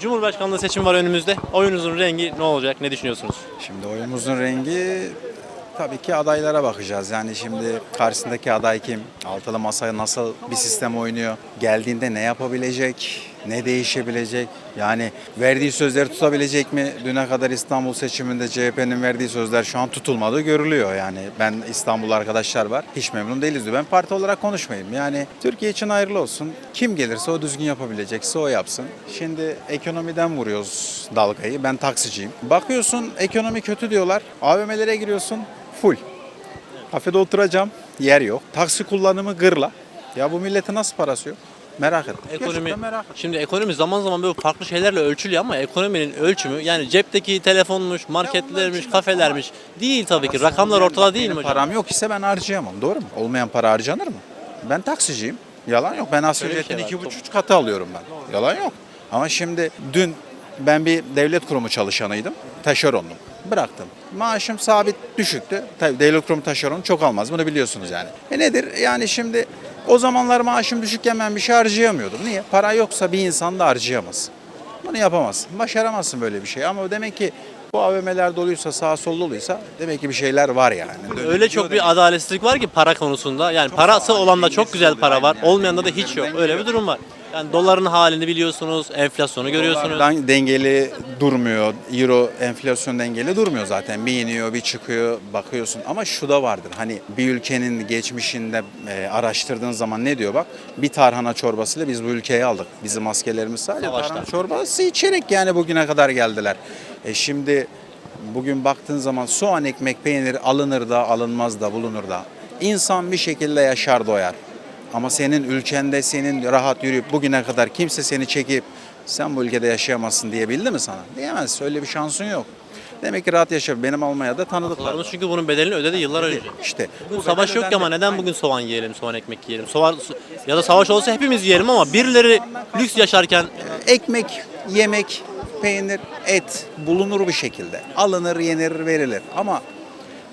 Cumhurbaşkanlığı seçimi var önümüzde. Oyunuzun rengi ne olacak? Ne düşünüyorsunuz? Şimdi oyumuzun rengi tabii ki adaylara bakacağız. Yani şimdi karşısındaki aday kim? Altılı masaya nasıl bir sistem oynuyor? Geldiğinde ne yapabilecek? Ne değişebilecek? Yani verdiği sözleri tutabilecek mi? Düne kadar İstanbul seçiminde CHP'nin verdiği sözler şu an tutulmadığı görülüyor. Yani ben İstanbul arkadaşlar var. Hiç memnun değiliz. Ben parti olarak konuşmayayım. Yani Türkiye için hayırlı olsun. Kim gelirse o düzgün yapabilecekse o yapsın. Şimdi ekonomiden vuruyoruz dalgayı. Ben taksiciyim. Bakıyorsun ekonomi kötü diyorlar. AVM'lere giriyorsun full. Kafede oturacağım yer yok. Taksi kullanımı gırla. Ya bu milletin nasıl parası yok? Merak ettim. Ekonomi Gerçekten merak ettim. Şimdi ekonomi zaman zaman böyle farklı şeylerle ölçülüyor ama ekonominin ölçümü yani cepteki telefonmuş, marketlermiş, kafelermiş değil tabii ki. Rakamlar ortada değil mi Benim hocam? Param yok ise ben harcayamam. Doğru mu? Olmayan para harcanır mı? Ben taksiciyim. Yalan yok. Ben asgari Öyle bir şey ücretin var. iki buçuk katı alıyorum ben. Yalan yok. Ama şimdi dün ben bir devlet kurumu çalışanıydım. Taşeronlum. Bıraktım. Maaşım sabit düşüktü. Tabii devlet kurumu taşeronu çok almaz. Bunu biliyorsunuz yani. E nedir? Yani şimdi o zamanlar maaşım düşükken ben bir şey harcayamıyordum. Niye? Para yoksa bir insan da harcayamaz. Bunu yapamazsın. Başaramazsın böyle bir şey. Ama demek ki bu AVM'ler doluysa, sağ sol doluysa demek ki bir şeyler var yani. Öyle çok bir adaletsizlik var ki para konusunda. Yani parası olanda çok güzel para var. Olmayanda da hiç yok. Öyle bir durum var. Yani doların halini biliyorsunuz, enflasyonu görüyorsunuz. Dolardan dengeli durmuyor. Euro enflasyon dengeli durmuyor zaten. Bir iniyor, bir çıkıyor, bakıyorsun. Ama şu da vardır. Hani bir ülkenin geçmişinde e, araştırdığın zaman ne diyor bak? Bir tarhana çorbasıyla biz bu ülkeyi aldık. Bizim askerlerimiz sadece Savaşta. tarhana çorbası içerek yani bugüne kadar geldiler. E şimdi bugün baktığın zaman soğan, ekmek, peynir alınır da alınmaz da bulunur da. İnsan bir şekilde yaşar doyar. Ama senin ülkende senin rahat yürüyüp bugüne kadar kimse seni çekip sen bu ülkede yaşayamazsın diyebildi mi sana? Diyemez. Öyle bir şansın yok. Demek ki rahat yaşa. Benim Almanya'da tanıdıklar. Dolarımız çünkü bunun bedelini ödedi yıllar önce. İşte. Bugün savaş yok ama neden bugün soğan yiyelim, soğan ekmek yiyelim? Soğan, ya da savaş olsa hepimiz yiyelim ama birileri lüks yaşarken Ekmek, yemek, peynir, et bulunur bir şekilde. Alınır, yenir, verilir. Ama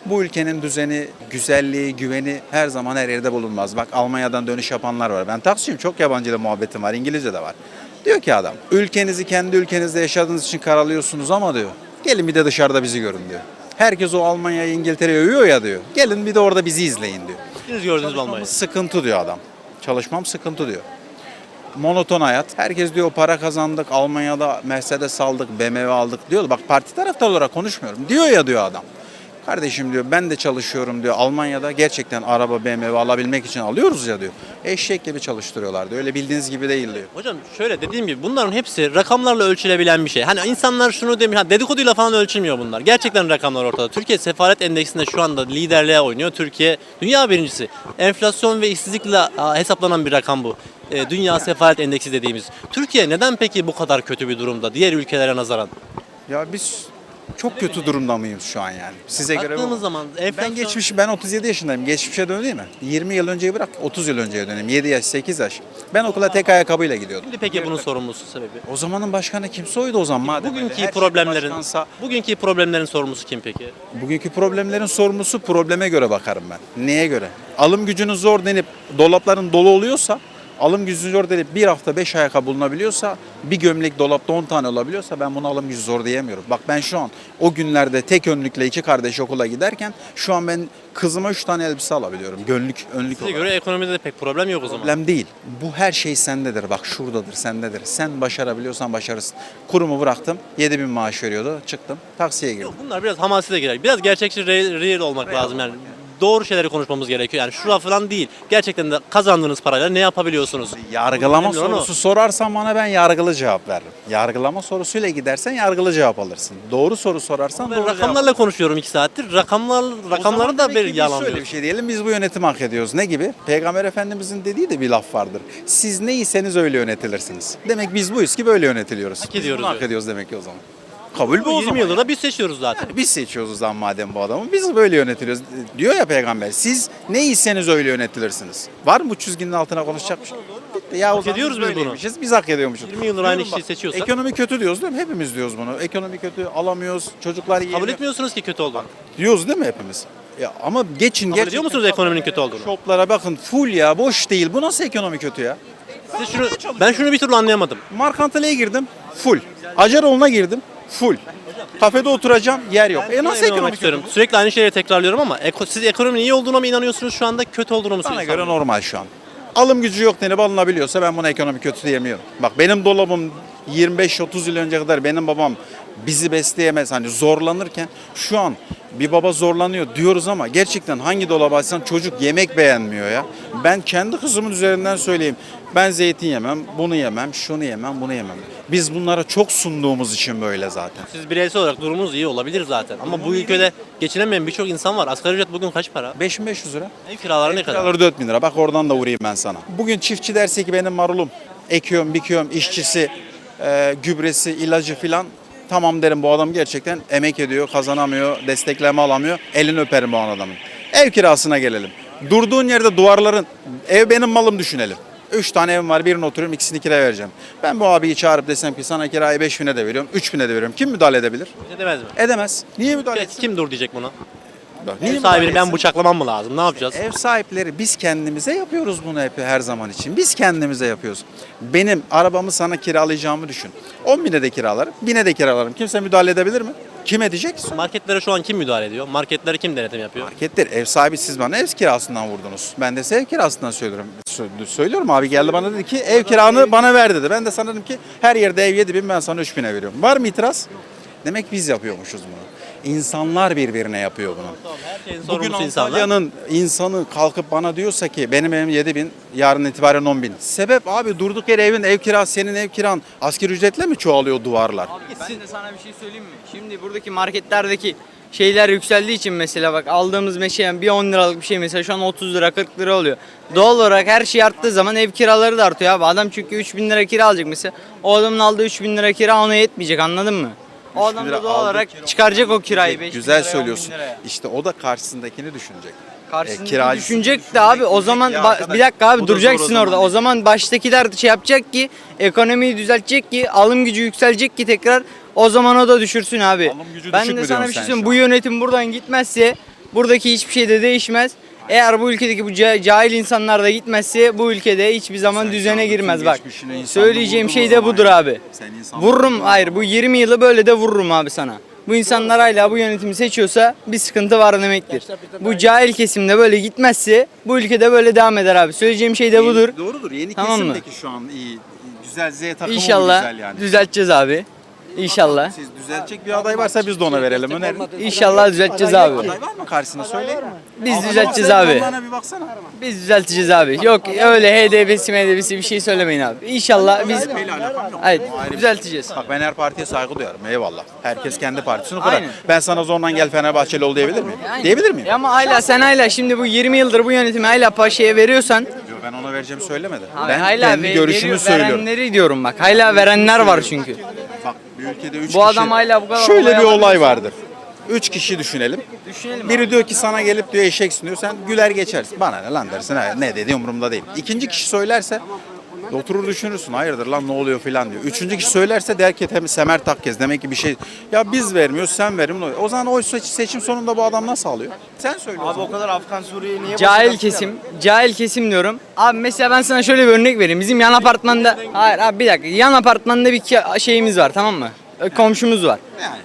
bu ülkenin düzeni, güzelliği, güveni her zaman her yerde bulunmaz. Bak Almanya'dan dönüş yapanlar var. Ben taksiyim çok yabancıyla muhabbetim var. İngilizce de var. Diyor ki adam ülkenizi kendi ülkenizde yaşadığınız için karalıyorsunuz ama diyor. Gelin bir de dışarıda bizi görün diyor. Herkes o Almanya'yı İngiltere'yi övüyor ya diyor. Gelin bir de orada bizi izleyin diyor. siz gördünüz mü Almanya'yı? Sıkıntı diyor adam. Çalışmam sıkıntı diyor. Monoton hayat. Herkes diyor para kazandık, Almanya'da Mercedes aldık, BMW aldık diyor. Bak parti taraftar olarak konuşmuyorum. Diyor ya diyor adam. Kardeşim diyor ben de çalışıyorum diyor. Almanya'da gerçekten araba BMW alabilmek için alıyoruz ya diyor. Eşek gibi çalıştırıyorlar diyor. Öyle bildiğiniz gibi değil diyor. Hocam şöyle dediğim gibi bunların hepsi rakamlarla ölçülebilen bir şey. Hani insanlar şunu demiş, ha dedikoduyla falan ölçülmüyor bunlar. Gerçekten rakamlar ortada. Türkiye sefalet endeksinde şu anda liderliğe oynuyor. Türkiye dünya birincisi. Enflasyon ve işsizlikle hesaplanan bir rakam bu. Ee, dünya sefalet endeksi dediğimiz. Türkiye neden peki bu kadar kötü bir durumda diğer ülkelere nazaran? Ya biz çok kötü durumda mıyız şu an yani? Size göre Baktığımız bu. zaman Ben enflasyon... geçmiş ben 37 yaşındayım. Geçmişe döneyim mi? 20 yıl önceyi bırak 30 yıl önceye döneyim. 7 yaş 8 yaş. Ben okula tek ayakkabıyla gidiyordum. Şimdi peki bunun sorumlusu sebebi? O zamanın başkanı kimse oydu o zaman madem. öyle. Bugünkü Her şey problemlerin başkansa- bugünkü problemlerin sorumlusu kim peki? bugünkü problemlerin sorumlusu probleme göre bakarım ben. Neye göre? Alım gücünüz zor denip dolapların dolu oluyorsa alım gücü zor denip bir hafta 5 ayakkabı bulunabiliyorsa bir gömlek dolapta 10 tane olabiliyorsa ben bunu alım gücü zor diyemiyorum. Bak ben şu an o günlerde tek önlükle iki kardeş okula giderken şu an ben kızıma 3 tane elbise alabiliyorum. Gönlük, önlük Size olarak. göre ekonomide de pek problem yok o zaman. Problem değil. Bu her şey sendedir. Bak şuradadır, sendedir. Sen başarabiliyorsan başarırsın. Kurumu bıraktım. 7 bin maaş veriyordu. Çıktım. Taksiye girdim. Bunlar biraz hamasi de girer. Biraz gerçekçi re- real olmak lazım yani. Doğru şeyleri konuşmamız gerekiyor. Yani şura falan değil. Gerçekten de kazandığınız parayla ne yapabiliyorsunuz? Yargılama o. sorusu sorarsan bana ben yargılı cevap veririm. Yargılama sorusuyla gidersen yargılı cevap alırsın. Doğru soru sorarsan Ben doğru rakamlarla konuşuyorum iki saattir. Rakamlar cevap. Rakamları da bir biz yalanlıyor. Şöyle bir şey diyelim biz bu yönetimi hak ediyoruz. Ne gibi? Peygamber Efendimizin dediği de bir laf vardır. Siz neyseniz öyle yönetilirsiniz. Demek biz buyuz ki böyle yönetiliyoruz. Hak Biz ediyoruz bunu hak diyor. ediyoruz demek ki o zaman. Kabul bu o 20 zaman. yıldır da biz seçiyoruz zaten. Biz seçiyoruz o zaman madem bu adamı. Biz böyle yönetiliyoruz. Diyor ya peygamber. Siz neyseniz öyle yönetilirsiniz. Var mı bu çizginin altına konuşacak bir şey? Bitti. Ya o zaman ediyoruz biz bunu. böyleymişiz, Biz hak ediyormuşuz. 20 yıldır aynı Diyorum kişiyi bak, seçiyorsak- Ekonomi kötü diyoruz değil mi? Hepimiz diyoruz bunu. Ekonomi kötü, alamıyoruz. Çocuklar yiyemiyor. Kabul etmiyorsunuz ki kötü olduğunu. Diyoruz değil mi hepimiz? Ya ama geçin Kabul ediyor musunuz ekonominin kötü olduğunu? Shoplara bakın full ya boş değil. Bu nasıl ekonomi kötü ya? Size şunu, ben şunu bir türlü anlayamadım. Markantaleye girdim. Full. Acaroğlu'na girdim. Full. Kafede oturacağım. Yer yok. E Şuna nasıl ekonomik istiyorum. kötü? Sürekli aynı şeyleri tekrarlıyorum ama eko- siz ekonominin iyi olduğuna mı inanıyorsunuz şu anda kötü olduğuna mı Bana göre normal şu an. Alım gücü yok denip alınabiliyorsa ben buna ekonomi kötü diyemiyorum. Bak benim dolabım 25-30 yıl önce kadar benim babam bizi besleyemez hani zorlanırken şu an bir baba zorlanıyor diyoruz ama gerçekten hangi dolaba açsan çocuk yemek beğenmiyor ya. Ben kendi kızımın üzerinden söyleyeyim. Ben zeytin yemem, bunu yemem, şunu yemem, bunu yemem. Biz bunlara çok sunduğumuz için böyle zaten. Siz bireysel olarak durumunuz iyi olabilir zaten. Ama bu ülkede geçinemeyen birçok insan var. Asgari ücret bugün kaç para? 5500 lira. Ev kiraları ne kadar? Kiraları 4000 lira. Bak oradan da vurayım ben sana. Bugün çiftçi derse ki benim marulum, ekiyorum, bikiyorum, işçisi, e, gübresi, ilacı filan. Tamam derim bu adam gerçekten emek ediyor, kazanamıyor, destekleme alamıyor. Elini öperim bu adamın. Ev kirasına gelelim. Durduğun yerde duvarların, ev benim malım düşünelim. Üç tane evim var, birini oturuyorum, ikisini kiraya vereceğim. Ben bu abiyi çağırıp desem ki sana kirayı 5 bine de veriyorum, 3 bine de veriyorum. Kim müdahale edebilir? Ne demez mi? Edemez. Niye müdahale etsin? kim dur diyecek buna? Ev sahibini ben bıçaklamam mı lazım? Ne yapacağız? Ev sahipleri biz kendimize yapıyoruz bunu hep her zaman için. Biz kendimize yapıyoruz. Benim arabamı sana kiralayacağımı düşün. 10 bine de kiralarım, bine de kiralarım. Kimse müdahale edebilir mi? Kim edecek? Marketlere şu an kim müdahale ediyor? Marketlere kim denetim yapıyor? Marketler, ev sahibi siz bana ev kirasından vurdunuz. Ben de size ev kirasından söylüyorum. Sö- Söylüyorum abi geldi bana dedi ki ev kiranı bana ver dedi. Ben de sana dedim ki her yerde ev 7 bin ben sana 3 bine veriyorum. Var mı itiraz? Demek biz yapıyormuşuz bunu. İnsanlar birbirine yapıyor bunu. Bugün sorumlusu insanlar. Antalya'nın insanı kalkıp bana diyorsa ki benim evim 7 bin, yarın itibaren 10 bin. Sebep abi durduk yere evin ev kirası, senin ev kiran asgari ücretle mi çoğalıyor duvarlar? Ben de sana bir şey söyleyeyim mi? Şimdi buradaki marketlerdeki şeyler yükseldiği için mesela bak aldığımız mesela bir 10 liralık bir şey mesela şu an 30 lira 40 lira oluyor. Doğal olarak her şey arttığı zaman ev kiraları da artıyor abi. Adam çünkü 3000 lira kira alacak mesela. O adamın aldığı 3000 lira kira ona yetmeyecek anladın mı? O 3000 adam da doğal olarak çıkaracak o kirayı 5000 Güzel liraya, 10.000 söylüyorsun. liraya. İşte o da karşısındakini düşünecek. E, kiracı- düşünecek de abi o zaman Ya ba- arkadaş, bir dakika abi da duracaksın zor o orada. zaman O zaman baştakiler şey yapacak ki ekonomiyi düzeltecek ki alım gücü yükselecek ki tekrar o zaman o da düşürsün abi. Alım gücü ben düşük de mü sana diyorsun bir şey söyleyeyim. Bu yönetim buradan gitmezse buradaki hiçbir şey de değişmez. Eğer bu ülkedeki bu ca- cahil insanlar da gitmezse bu ülkede hiçbir zaman Sen düzene girmez bak. geçmişine Söyleyeceğim vurdun şey de zaman budur ya. abi. Sen Vururum vurdun. hayır bu 20 yılı böyle de vururum abi sana. Bu insanlar hala bu yönetimi seçiyorsa bir sıkıntı var demektir. Bu cahil kesimde böyle gitmezse bu ülkede böyle devam eder abi. Söyleyeceğim şey de budur. Doğrudur. Yeni Tamam mı? kesimdeki şu an iyi. Güzel Z takımı mı İnşallah güzel yani. düzelteceğiz abi. İnşallah. Siz düzeltecek bir aday varsa biz de ona verelim. Önerin. İnşallah düzelteceğiz abi. Aday var mı karşısına söyle. Biz düzelteceğiz abi. bir baksana. Biz düzelteceğiz abi. Yok öyle HDP'si MDP'si bir şey söylemeyin abi. İnşallah biz Hayır, düzelteceğiz. Bak ben her partiye saygı duyarım. Eyvallah. Herkes kendi partisini kurar. Aynen. Ben sana zorla gel Fenerbahçeli ol diyebilir miyim? Aynen. Diyebilir miyim? Ama hala sen hala şimdi bu 20 yıldır bu yönetimi hala paşaya veriyorsan ben ona vereceğimi söylemedi. Abi ben hala kendi ve- görüşümü veriyor- söylüyorum. Verenleri diyorum bak. Hala verenler var çünkü. Bir ülkede üç Bu kişi... adam hala bu kadar Şöyle olay bir olay vardır. Üç kişi düşünelim. Düşünelim Biri diyor ki sana gelip diyor eşeksin diyor. Sen güler geçersin. Bana ne lan dersin. Ha, ne dedi umurumda değil. İkinci kişi söylerse oturur düşünürsün. Hayırdır lan ne oluyor filan diyor. Üçüncü kişi söylerse der ki hem semer takkez. Demek ki bir şey. Ya biz vermiyoruz sen vermiyorsun. O zaman o seç- seçim sonunda bu adam nasıl alıyor? Sen söyle. o Abi zaman. o kadar Afgan Suriye'yi niye Cahil kesim, cahil kesim diyorum. Abi mesela ben sana şöyle bir örnek vereyim. Bizim yan apartmanda, hayır abi bir dakika. Yan apartmanda bir şeyimiz var tamam mı? E, Komşumuz var.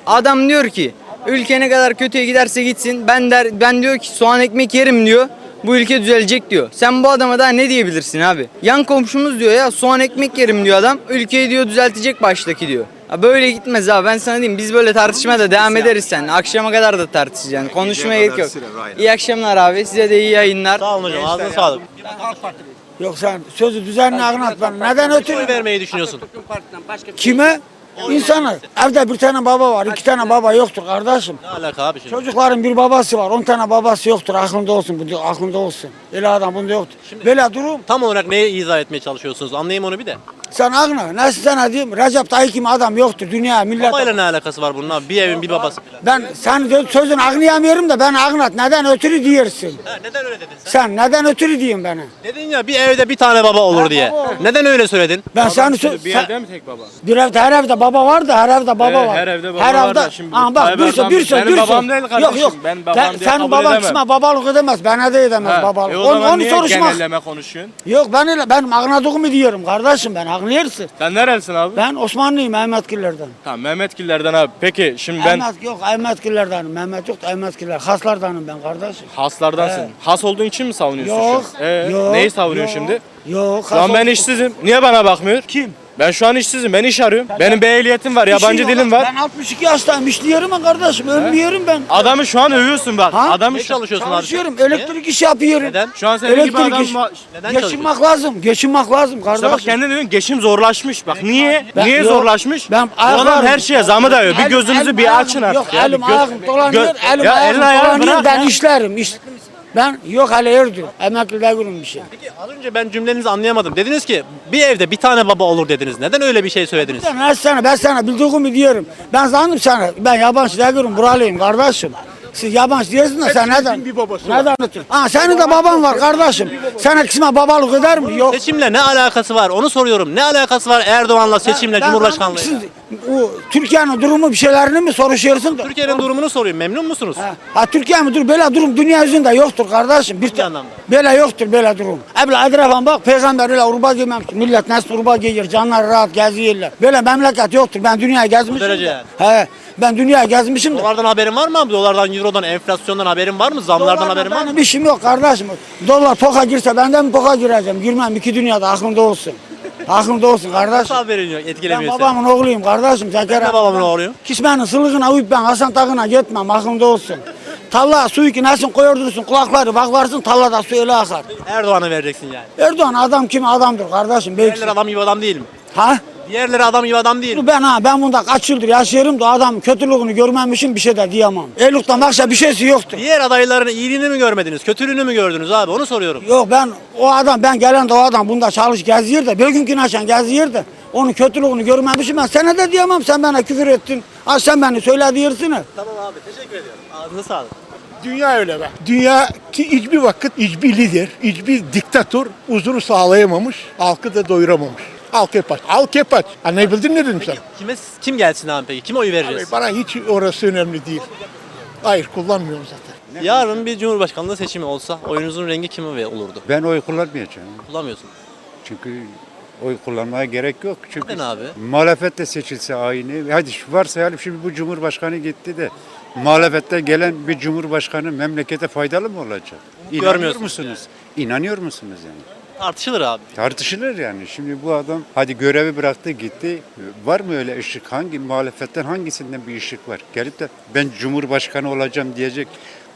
Adam diyor ki ülke ne kadar kötüye giderse gitsin ben der ben diyor ki soğan ekmek yerim diyor. Bu ülke düzelecek diyor. Sen bu adama daha ne diyebilirsin abi? Yan komşumuz diyor ya soğan ekmek yerim diyor adam. Ülkeyi diyor düzeltecek baştaki diyor. Ya böyle gitmez abi ben sana diyeyim biz böyle tartışmaya da devam ederiz sen. Akşama kadar da tartışacağız yani konuşmaya gerek yok. İyi akşamlar abi size de iyi yayınlar. Sağ olun hocam ağzına sağlık. Yok sen sözü düzenli anlat bana. Neden Oy ötürü? vermeyi düşünüyorsun. Kime? İnsanı. Evde bir tane baba var, iki tane baba yoktur kardeşim. Ne alaka abi şimdi? Çocukların bir babası var, on tane babası yoktur. Aklında olsun, bu diyor, aklında olsun. Öyle adam bunda yoktur. Böyle durum. Tam olarak neyi izah etmeye çalışıyorsunuz? Anlayayım onu bir de. Sen aklına, nasıl sana diyeyim? Recep Tayyip gibi adam yoktur. Dünya, millet. Babayla ne alakası var bunun abi? Bir evin bir babası. Ben sen sözün anlayamıyorum da ben anlat. Neden ötürü diyorsun? Ha, neden öyle dedin sen? Sen neden ötürü diyeyim bana? Dedin ya bir evde bir tane baba olur diye. Neden öyle söyledin? Ben sen, Bir sen- evde mi tek baba? bir evde her evde baba var da her evde baba Evet, var. her evde baba var da şimdi Aa, bak Tayyip bir sürü Erdoğan- bir sürü benim bir sürü. babam değil kardeşim, Yok yok. ben babam Sen- diye senin kabul baban edemem. kısma babalık edemez. Bana da edemez Ha, babalık. E o onu zaman onu niye soruşmak. genelleme konuşuyorsun? Yok ben öyle ben anladığımı diyorum kardeşim ben Anlıyorsun. Sen nerelisin abi? Ben Osmanlıyım Mehmetgillerden. Tamam Mehmetgillerden abi. Peki şimdi ben Mehmet yok Mehmetgillerdenim. Mehmet yok Mehmetgiller. Haslardanım ben kardeşim. haslardansın. Evet. Has olduğun için mi savunuyorsun Yok. şu an? Ee, yok. neyi savunuyorsun yok, şimdi? Yok. Şu an ben has- işsizim. Niye bana bakmıyor? Kim? Ben şu an işsizim. Ben iş arıyorum. Benim bir ehliyetim var, yabancı yok. dilim var. Ben 62 yaşındayım. İşliyorum ben kardeşim. Ölmüyorum ben. Adamı şu an övüyorsun bak. Ha? Adamı Ne şu, çalışıyorsun abi? Çalışıyorum. Elektrik işi yapıyorum. Neden? şu an senin gibi adam iş- var. Neden Geçinmek lazım. Geçinmek lazım kardeşim. İşte bak kendin diyorsun geçim zorlaşmış. Bak niye? Ben- niye yok, zorlaşmış? ben Bu adam ayaklarım- her şeye zamı dayıyor. Bir Elim- gözünüzü elim bir ayağım- açın artık. Yok ya. Bir elim göz- ayağım dolanıyor. Gö- elim ya ayağım dolanıyor. bırak Ben ya. işlerim. iş- Ben yok hele erdim. Emekli değilim bir şey. Peki az önce ben cümlenizi anlayamadım. Dediniz ki bir evde bir tane baba olur dediniz. Neden öyle bir şey söylediniz? Ben sene ben sana bildiğimi diyorum. Ben zandım sana. Ben yabancı değilim. Buralıyım kardeşim. Siz yabancı diyorsun da sen neden? bir babası neden anlatıyorsun? Ha senin de baban var kardeşim. Sana kısma babalık eder mi? Yok. Seçimle ne alakası var? Onu soruyorum. Ne alakası var Erdoğan'la seçimle, Ben- Cumhurbaşkanlığı? Siz o Türkiye'nin durumu bir şeylerini mi soruşuyorsun da? Türkiye'nin durumunu soruyorum. Memnun musunuz? Ha, ha Türkiye mi dur böyle durum dünya yüzünde yoktur kardeşim. Bir Hangi anlamda? Böyle yoktur böyle durum. Ebla etrafa bak peygamber öyle urba giymem ki. Millet nasıl urba giyer canlar rahat geziyorlar. Böyle memleket yoktur. Ben dünyayı gezmişim. derece de. yani. He. Ben dünyayı gezmişim de. Dolardan haberin var mı abi? Dolardan, eurodan, enflasyondan haberin var mı? Zamlardan Dolarla haberin var mı? Benim işim yok kardeşim. Dolar poka girse ben de mi poka gireceğim? Girmem iki dünyada aklımda olsun. aklımda olsun kardeşim. Nasıl haberin yok? Ben Etkilemiyor seni. babamın oğluyum kardeşim. Ben Zekeriya. de babamın oğluyum. Kismenin sılığına uyup ben Hasan Takı'na gitmem aklımda olsun. Talla suyu ki nasıl koyurdursun kulakları bak varsın tallada su öyle akar. Erdoğan'a vereceksin yani. Erdoğan adam kim adamdır kardeşim. Belki. Diğerleri adam gibi adam değil mi? Ha? Diğerleri adam gibi adam değil? Ben ha ben bunda kaç yıldır yaşıyorum da adam kötülüğünü görmemişim bir şey de diyemem. Eylül'den başka bir şeysi yoktu. Diğer adayların iyiliğini mi görmediniz? Kötülüğünü mü gördünüz abi? Onu soruyorum. Yok ben o adam ben gelen de o adam bunda çalış geziyor da bir gün gün açan geziyor da onun kötülüğünü görmemişim ben sana da diyemem sen bana küfür ettin. Ha sen beni söyle diyorsun. Tamam abi teşekkür ediyorum. Ağzına sağlık. Dünya öyle be. Dünya ki hiçbir vakit hiçbir lider, hiçbir diktatör huzuru sağlayamamış, halkı da doyuramamış. Halk hep aç. Halk hep aç. Anlayabildin mi dedim sana? Kime kim gelsin abi peki? Kime oy Abi vereceğiz? bana hiç orası önemli değil. Hayır kullanmıyorum zaten. Yarın bir cumhurbaşkanlığı seçimi olsa oyunuzun rengi kime olurdu? Ben oy kullanmayacağım. Kullanmıyorsun. Çünkü oy kullanmaya gerek yok. Çünkü Neden abi? muhalefet de seçilse aynı. Hadi şu varsayalım şimdi bu cumhurbaşkanı gitti de muhalefetten gelen bir cumhurbaşkanı memlekete faydalı mı olacak? İnanıyor görmüyorsunuz musunuz? İnanıyor musunuz yani? Tartışılır abi. Tartışılır yani. Şimdi bu adam hadi görevi bıraktı gitti. Var mı öyle ışık? Hangi muhalefetten hangisinden bir ışık var? Gelip de ben cumhurbaşkanı olacağım diyecek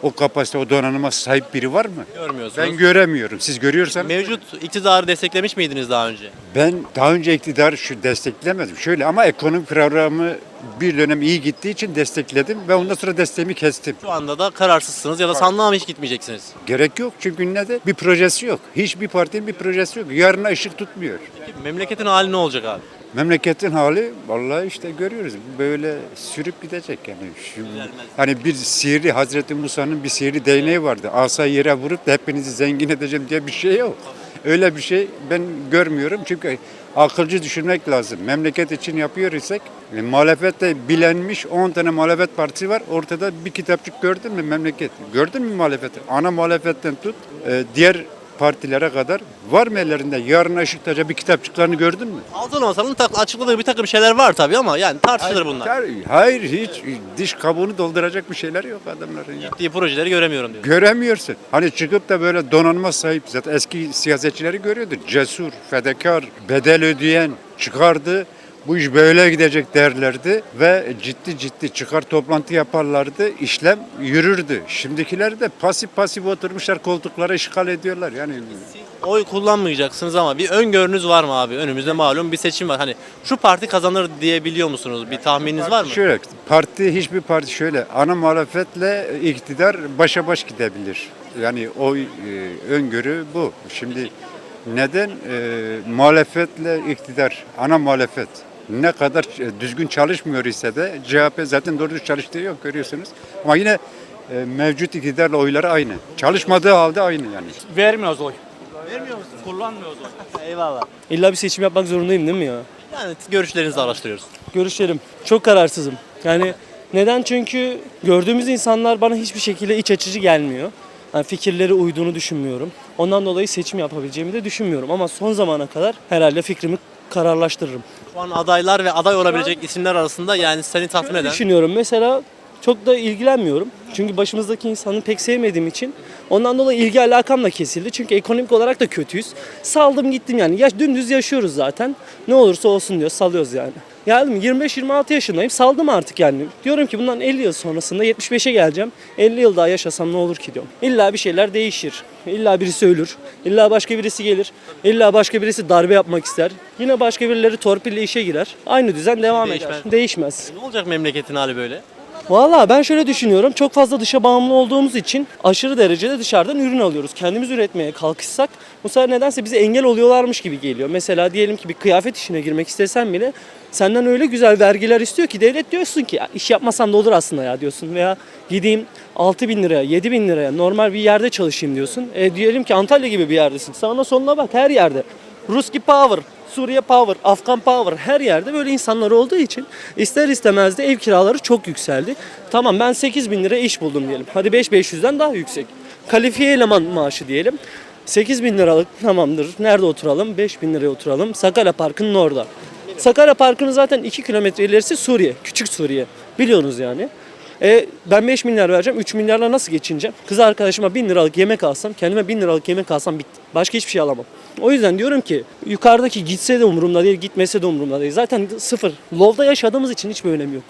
o kapasite, o donanıma sahip biri var mı? Görmüyorsunuz. Ben göremiyorum. Siz görüyorsanız. Mevcut iktidarı desteklemiş miydiniz daha önce? Ben daha önce iktidarı şu desteklemedim. Şöyle ama ekonomi programı bir dönem iyi gittiği için destekledim ve ondan sonra desteğimi kestim. Şu anda da kararsızsınız ya da sandığa mı hiç gitmeyeceksiniz? Gerek yok çünkü ne de bir projesi yok. Hiçbir partinin bir projesi yok. Yarına ışık tutmuyor. Peki memleketin hali ne olacak abi? Memleketin hali vallahi işte görüyoruz. Böyle sürüp gidecek yani. Şu, hani bir sihirli Hazreti Musa'nın bir sihirli değneği vardı. Asa yere vurup da hepinizi zengin edeceğim diye bir şey yok. Öyle bir şey ben görmüyorum çünkü akılcı düşünmek lazım. Memleket için yapıyor isek e, muhalefette bilenmiş 10 tane muhalefet partisi var. Ortada bir kitapçık gördün mü memleket? Gördün mü muhalefeti? Ana muhalefetten tut e, diğer partilere kadar var mı ellerinde? Yarın Işıktaş'a bir kitapçıklarını gördün mü? Altın tak- açıkladığı bir takım şeyler var tabii ama yani tartışılır bunlar. Hayır, hayır hiç diş kabuğunu dolduracak bir şeyler yok adamların ya. Ciddi projeleri göremiyorum diyor. Göremiyorsun. Hani çıkıp da böyle donanıma sahip zaten eski siyasetçileri görüyordu. Cesur, fedakar, bedel ödeyen çıkardı. Bu iş böyle gidecek derlerdi ve ciddi ciddi çıkar toplantı yaparlardı. işlem yürürdü. Şimdikiler de pasif pasif oturmuşlar koltuklara işgal ediyorlar. Yani Oy kullanmayacaksınız ama bir öngörünüz var mı abi? Önümüzde malum bir seçim var. Hani şu parti kazanır diyebiliyor musunuz? Bir tahmininiz var mı? Şöyle parti hiçbir parti şöyle ana muhalefetle iktidar başa baş gidebilir. Yani o e, öngörü bu. Şimdi neden e, muhalefetle iktidar ana muhalefet ne kadar e, düzgün çalışmıyor ise de CHP zaten doğru düz çalıştığı yok görüyorsunuz. Ama yine e, mevcut iktidarla oyları aynı. Çalışmadığı halde aynı yani. Vermiyoruz oy. Vermiyor musunuz? Kullanmıyoruz oy. Eyvallah. İlla bir seçim yapmak zorundayım değil mi ya? Yani görüşlerinizi araştırıyoruz. Görüşlerim. Çok kararsızım. Yani neden? Çünkü gördüğümüz insanlar bana hiçbir şekilde iç açıcı gelmiyor. Yani fikirleri uyduğunu düşünmüyorum. Ondan dolayı seçim yapabileceğimi de düşünmüyorum. Ama son zamana kadar herhalde fikrimi kararlaştırırım. Şu an adaylar ve aday olabilecek isimler arasında yani seni tatmin eden. düşünüyorum mesela çok da ilgilenmiyorum. Çünkü başımızdaki insanı pek sevmediğim için ondan dolayı ilgi alakam da kesildi. Çünkü ekonomik olarak da kötüyüz. Saldım gittim yani. Ya, dümdüz yaşıyoruz zaten. Ne olursa olsun diyor salıyoruz yani. Geldim 25-26 yaşındayım saldım artık yani. Diyorum ki bundan 50 yıl sonrasında 75'e geleceğim. 50 yıl daha yaşasam ne olur ki diyorum. İlla bir şeyler değişir. İlla birisi ölür. İlla başka birisi gelir. İlla başka birisi darbe yapmak ister. Yine başka birileri torpille işe girer. Aynı düzen devam Değişmez. eder. Değişmez. Ne olacak memleketin hali böyle? Valla ben şöyle düşünüyorum. Çok fazla dışa bağımlı olduğumuz için aşırı derecede dışarıdan ürün alıyoruz. Kendimiz üretmeye kalkışsak bu sefer nedense bize engel oluyorlarmış gibi geliyor. Mesela diyelim ki bir kıyafet işine girmek istesen bile senden öyle güzel vergiler istiyor ki devlet diyorsun ki "Ya iş yapmasam da olur aslında ya diyorsun. Veya gideyim 6 bin liraya 7 bin liraya normal bir yerde çalışayım diyorsun. E diyelim ki Antalya gibi bir yerdesin. Sağına soluna bak her yerde. Ruski Power, Suriye Power, Afgan Power her yerde böyle insanlar olduğu için ister istemez de ev kiraları çok yükseldi. Tamam ben 8 bin lira iş buldum diyelim. Hadi 5500'den daha yüksek. Kalifiye eleman maaşı diyelim. 8 bin liralık tamamdır. Nerede oturalım? 5 bin liraya oturalım. Sakarya Parkı'nın orada. Sakarya Parkı'nın zaten 2 kilometre ilerisi Suriye. Küçük Suriye. Biliyorsunuz yani. E, ben 5 milyar vereceğim. 3 milyarla nasıl geçineceğim? Kız arkadaşıma 1000 liralık yemek alsam, kendime 1000 liralık yemek alsam bitti. Başka hiçbir şey alamam. O yüzden diyorum ki yukarıdaki gitse de umurumda değil, gitmese de umurumda değil. Zaten sıfır. Lov'da yaşadığımız için hiçbir önemi yok.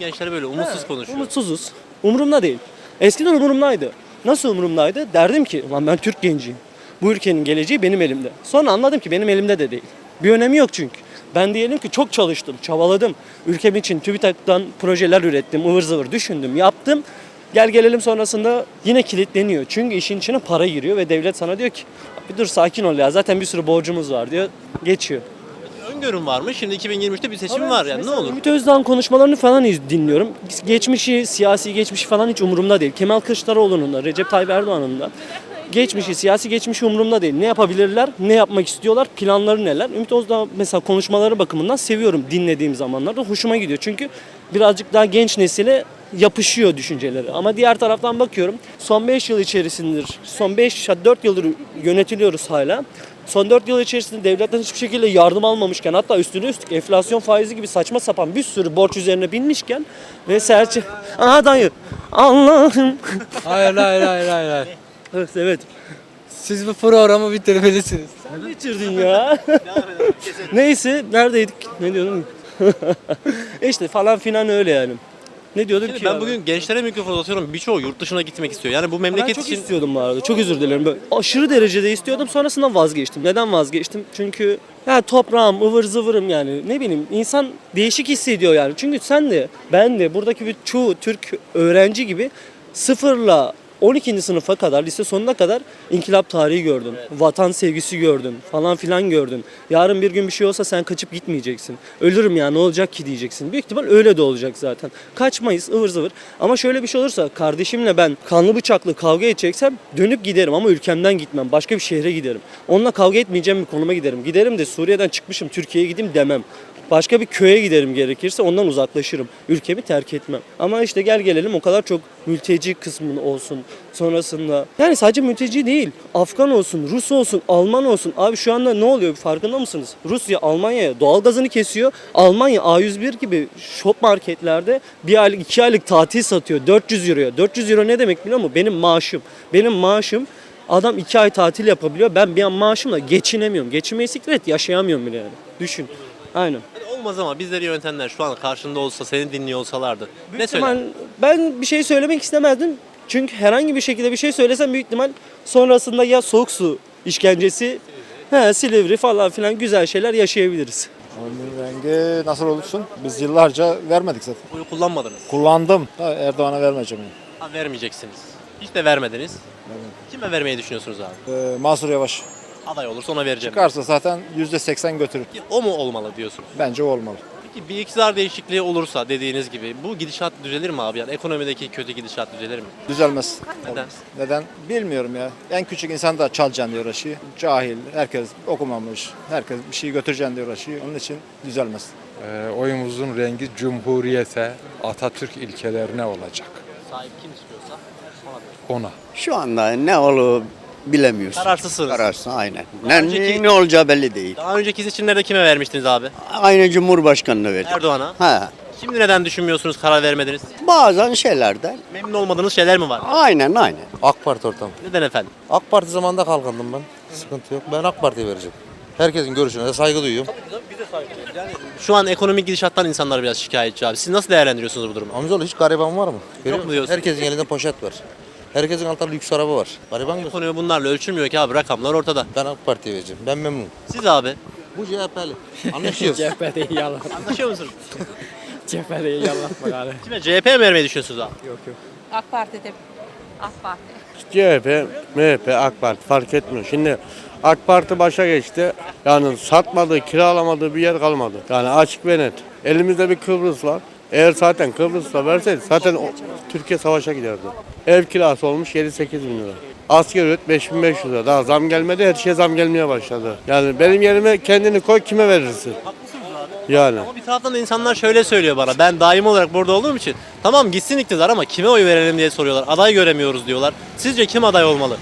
Gençler böyle umutsuz konuşuyor. Umutsuzuz. Umurumda değil. Eskiden umurumdaydı. Nasıl umurumdaydı? Derdim ki ulan ben Türk genciyim. Bu ülkenin geleceği benim elimde. Sonra anladım ki benim elimde de değil. Bir önemi yok çünkü. Ben diyelim ki çok çalıştım, çabaladım. Ülkem için TÜBİTAK'tan projeler ürettim, ıvır zıvır düşündüm, yaptım. Gel gelelim sonrasında yine kilitleniyor. Çünkü işin içine para giriyor ve devlet sana diyor ki bir dur sakin ol ya zaten bir sürü borcumuz var diyor. Geçiyor. Öngörüm var mı? Şimdi 2023'te bir seçim var yani ne olur? Ümit Özdağ'ın konuşmalarını falan iz- dinliyorum. Geçmişi, siyasi geçmişi falan hiç umurumda değil. Kemal Kılıçdaroğlu'nun da, Recep Tayyip Erdoğan'ın da geçmişi, siyasi geçmişi umurumda değil. Ne yapabilirler, ne yapmak istiyorlar, planları neler. Ümit Özdağ mesela konuşmaları bakımından seviyorum dinlediğim zamanlarda. Hoşuma gidiyor. Çünkü birazcık daha genç nesile yapışıyor düşünceleri. Ama diğer taraftan bakıyorum son 5 yıl içerisindir, son 5 4 yıldır yönetiliyoruz hala. Son 4 yıl içerisinde devletten hiçbir şekilde yardım almamışken hatta üstüne üstlük enflasyon faizi gibi saçma sapan bir sürü borç üzerine binmişken ve serçe... Aha dayı Allah'ım. Hayır hayır hayır hayır. hayır. Evet evet. Siz bu programı bitirmelisiniz. Sen bitirdin ya. Neyse neredeydik? Ne diyordum? işte falan filan öyle yani. Ne diyordum Şimdi ki? ben ya? bugün gençlere mikrofon uzatıyorum. Birçoğu yurt dışına gitmek istiyor. Yani bu Ben memleket çok için istiyordum bu arada. Çok özür dilerim. Böyle aşırı derecede istiyordum. Sonrasında vazgeçtim. Neden vazgeçtim? Çünkü ya toprağım, ıvır zıvırım yani. Ne bileyim insan değişik hissediyor yani. Çünkü sen de ben de buradaki bir çoğu Türk öğrenci gibi sıfırla 12. sınıfa kadar, lise sonuna kadar inkılap tarihi gördün. Vatan sevgisi gördün. Falan filan gördün. Yarın bir gün bir şey olsa sen kaçıp gitmeyeceksin. Ölürüm ya ne olacak ki diyeceksin. Büyük ihtimal öyle de olacak zaten. Kaçmayız ıvır zıvır. Ama şöyle bir şey olursa kardeşimle ben kanlı bıçaklı kavga edeceksem dönüp giderim ama ülkemden gitmem. Başka bir şehre giderim. Onunla kavga etmeyeceğim bir konuma giderim. Giderim de Suriye'den çıkmışım Türkiye'ye gideyim demem. Başka bir köye giderim gerekirse ondan uzaklaşırım. Ülkemi terk etmem. Ama işte gel gelelim o kadar çok mülteci kısmın olsun sonrasında. Yani sadece mülteci değil. Afgan olsun, Rus olsun, Alman olsun. Abi şu anda ne oluyor farkında mısınız? Rusya Almanya'ya doğalgazını kesiyor. Almanya A101 gibi shop marketlerde bir aylık iki aylık tatil satıyor 400 euroya. 400 euro ne demek biliyor musun? Benim maaşım. Benim maaşım Adam iki ay tatil yapabiliyor. Ben bir an maaşımla geçinemiyorum. Geçinmeyi siktir et yaşayamıyorum bile yani. Düşün. Aynen. Olmaz ama bizleri yöntemler şu an karşında olsa seni dinliyor olsalardı. ne Büyük söyler? ihtimal ben bir şey söylemek istemezdim. Çünkü herhangi bir şekilde bir şey söylesem büyük ihtimal sonrasında ya soğuk su işkencesi, he, Silivri falan filan güzel şeyler yaşayabiliriz. Oyunun rengi nasıl olursun? Biz yıllarca vermedik zaten. Oyu kullanmadınız. Kullandım. Da Erdoğan'a vermeyeceğim yani. Ha, vermeyeceksiniz. Hiç de vermediniz. Kime vermeyi düşünüyorsunuz abi? Ee, Mansur Yavaş. Aday olursa ona vereceğim. Çıkarsa zaten %80 götürür. O mu olmalı diyorsunuz? Bence o olmalı. Peki bir iktidar değişikliği olursa dediğiniz gibi bu gidişat düzelir mi abi? Yani ekonomideki kötü gidişat düzelir mi? Düzelmez. Neden? Olmaz. Neden? Bilmiyorum ya. En küçük insan da çalacaksın diye uğraşıyor. Cahil, herkes okumamış, herkes bir şey götüreceksin diye uğraşıyor. Onun için düzelmez. Ee, oyumuzun rengi cumhuriyete, Atatürk ilkelerine olacak. Sahip kim istiyorsa Ona. Şu anda ne olur bilemiyoruz. Kararsızsınız. Kararsız aynen. Daha Ne, önceki- ne olacağı belli değil. Daha önceki seçimlerde kime vermiştiniz abi? Aynı Cumhurbaşkanı'na verdik. Erdoğan'a. Ha. Şimdi neden düşünmüyorsunuz, karar vermediniz? Bazen şeylerden. Memnun olmadığınız şeyler mi var? Aynen aynen. AK Parti ortam. Neden efendim? AK Parti zamanında kalkındım ben. Sıkıntı yok. Ben AK Parti'ye vereceğim. Herkesin görüşüne de saygı duyuyorum. Şu an ekonomik gidişattan insanlar biraz şikayetçi abi. Siz nasıl değerlendiriyorsunuz bu durumu? Amcaoğlu hiç gariban var mı? Görüyor mu musun? diyorsun? Herkesin elinde poşet var. Herkesin altında lüks araba var. Gariban mı? Ekonomi bunlarla ölçülmüyor ki abi. Rakamlar ortada. Ben AK Parti'ye vereceğim. Ben memnunum. Siz abi Bu CHP'li. Anlaşıyoruz. CHP'de yalan. anlaşıyor musunuz? CHP'de yalan bak abi. Kime? CHP'ye mi vermeyi düşünüyorsunuz abi? AK Parti'de. AK Parti. CHP, MHP, AK Parti fark etmiyor. Şimdi AK Parti başa geçti. Yani satmadığı, kiralamadığı bir yer kalmadı. Yani açık ve net. Elimizde bir Kıbrıs var. Eğer zaten Kıbrıs'ta verseydi zaten o- Türkiye savaşa giderdi. Ev kirası olmuş 7-8 bin lira. Asgari ücret 5500 lira. Daha zam gelmedi, her şeye zam gelmeye başladı. Yani benim yerime kendini koy kime verirsin? Yani. Ama bir taraftan da insanlar şöyle söylüyor bana. Ben daim olarak burada olduğum için tamam gitsin iktidar ama kime oy verelim diye soruyorlar. Aday göremiyoruz diyorlar. Sizce kim aday olmalı?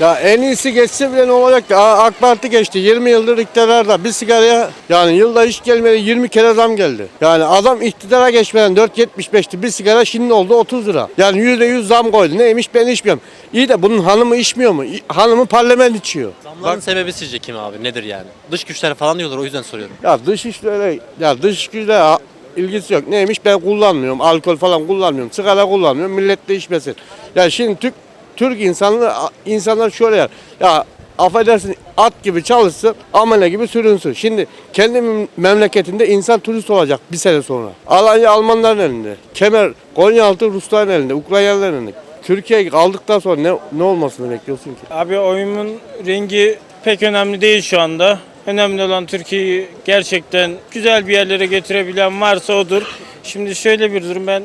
Ya en iyisi geçse bile ne olacak AK Parti geçti. 20 yıldır iktidarda. Bir sigaraya yani yılda hiç gelmedi 20 kere zam geldi. Yani adam iktidara geçmeden 4.75'ti bir sigara şimdi oldu 30 lira. Yani %100 zam koydu. Neymiş ben içmiyorum. İyi de bunun hanımı içmiyor mu? Hanımı parlament içiyor. Zamların Bak, sebebi sizce kim abi? Nedir yani? Dış güçler falan diyorlar o yüzden soruyorum. ya dış işlere, ya dış güçle a- ilgisi yok. Neymiş ben kullanmıyorum. Alkol falan kullanmıyorum. Sigara kullanmıyorum. Millet de içmesin. Ya şimdi Türk Türk insanları insanlar şöyle ya. Ya affedersin at gibi çalışsın, amele gibi sürünsün. Şimdi kendi mem- memleketinde insan turist olacak bir sene sonra. Alanya Almanların elinde. Kemer, Konyaaltı Rusların elinde, Ukraynalıların elinde. Türkiye aldıktan sonra ne, ne olmasını bekliyorsun ki? Abi oyumun rengi pek önemli değil şu anda. Önemli olan Türkiye'yi gerçekten güzel bir yerlere getirebilen varsa odur. Şimdi şöyle bir durum ben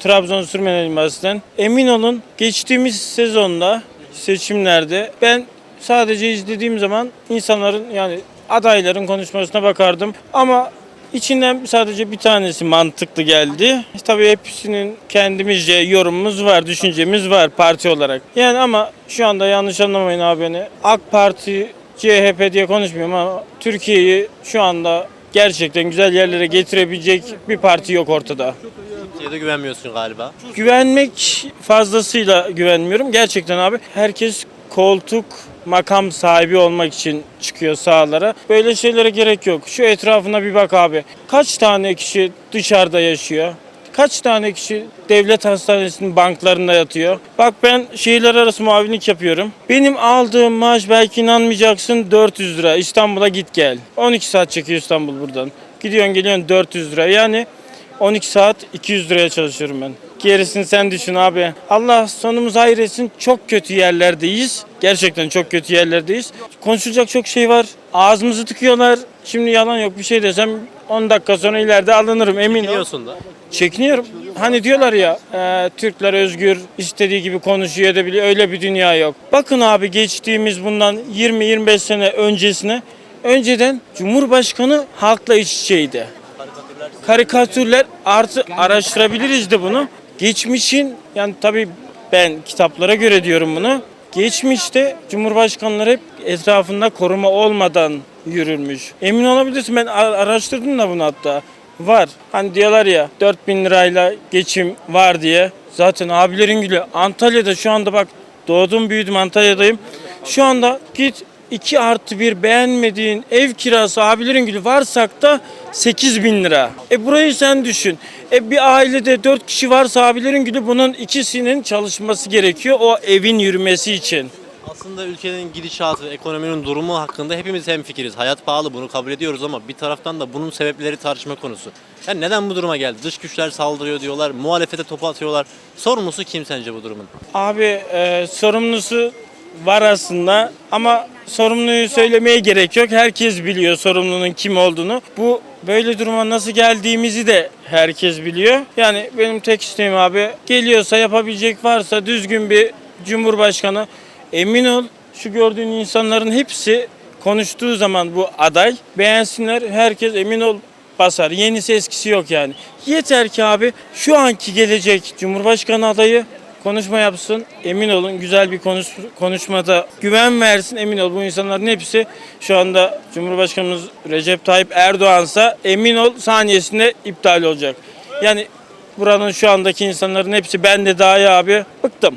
Trabzon Sürmeneliyim aslında. Emin olun geçtiğimiz sezonda seçimlerde ben sadece izlediğim zaman insanların yani adayların konuşmasına bakardım. Ama İçinden sadece bir tanesi mantıklı geldi. Tabii hepsinin kendimizce yorumumuz var, düşüncemiz var parti olarak. Yani ama şu anda yanlış anlamayın abi beni. AK Parti, CHP diye konuşmuyorum ama Türkiye'yi şu anda gerçekten güzel yerlere getirebilecek bir parti yok ortada. Kimseye de güvenmiyorsun galiba. Güvenmek fazlasıyla güvenmiyorum. Gerçekten abi herkes koltuk makam sahibi olmak için çıkıyor sahalara. Böyle şeylere gerek yok. Şu etrafına bir bak abi. Kaç tane kişi dışarıda yaşıyor? Kaç tane kişi devlet hastanesinin banklarında yatıyor? Bak ben şehirler arası muavinlik yapıyorum. Benim aldığım maaş belki inanmayacaksın 400 lira. İstanbul'a git gel. 12 saat çekiyor İstanbul buradan. Gidiyorsun geliyorsun 400 lira. Yani 12 saat 200 liraya çalışıyorum ben. Gerisini sen düşün abi. Allah sonumuz hayır etsin. Çok kötü yerlerdeyiz. Gerçekten çok kötü yerlerdeyiz. Konuşulacak çok şey var. Ağzımızı tıkıyorlar. Şimdi yalan yok bir şey desem 10 dakika sonra ileride alınırım emin ol. Biliyorsun da. Çekiniyorum. Hani diyorlar ya e, Türkler özgür istediği gibi konuşuyor edebiliyor. Öyle bir dünya yok. Bakın abi geçtiğimiz bundan 20-25 sene öncesine önceden Cumhurbaşkanı halkla iç içeydi. Karikatürler artı araştırabiliriz de bunu. Geçmişin yani tabii ben kitaplara göre diyorum bunu. Geçmişte Cumhurbaşkanları hep etrafında koruma olmadan yürürmüş. Emin olabilirsin ben ar- araştırdım da bunu hatta. Var. Hani diyorlar ya 4000 lirayla geçim var diye. Zaten abilerin gülü. Antalya'da şu anda bak doğdum büyüdüm Antalya'dayım. Şu anda git 2 artı 1 beğenmediğin ev kirası abilerin gülü varsak da 8 bin lira. E burayı sen düşün. E bir ailede 4 kişi varsa abilerin gülü bunun ikisinin çalışması gerekiyor o evin yürümesi için. Aslında ülkenin gidişatı, ekonominin durumu hakkında hepimiz hemfikiriz. Hayat pahalı bunu kabul ediyoruz ama bir taraftan da bunun sebepleri tartışma konusu. Yani neden bu duruma geldi? Dış güçler saldırıyor diyorlar, muhalefete topu atıyorlar. Sorumlusu kim sence bu durumun? Abi e, sorumlusu var aslında ama sorumluyu söylemeye gerek yok. Herkes biliyor sorumlunun kim olduğunu. Bu böyle duruma nasıl geldiğimizi de herkes biliyor. Yani benim tek isteğim abi geliyorsa yapabilecek varsa düzgün bir cumhurbaşkanı emin ol şu gördüğün insanların hepsi konuştuğu zaman bu aday beğensinler herkes emin ol basar. Yenisi eskisi yok yani. Yeter ki abi şu anki gelecek Cumhurbaşkanı adayı konuşma yapsın. Emin olun güzel bir konuş, konuşmada güven versin. Emin ol bu insanların hepsi şu anda Cumhurbaşkanımız Recep Tayyip Erdoğan'sa emin ol saniyesinde iptal olacak. Yani buranın şu andaki insanların hepsi ben de dahi abi bıktım.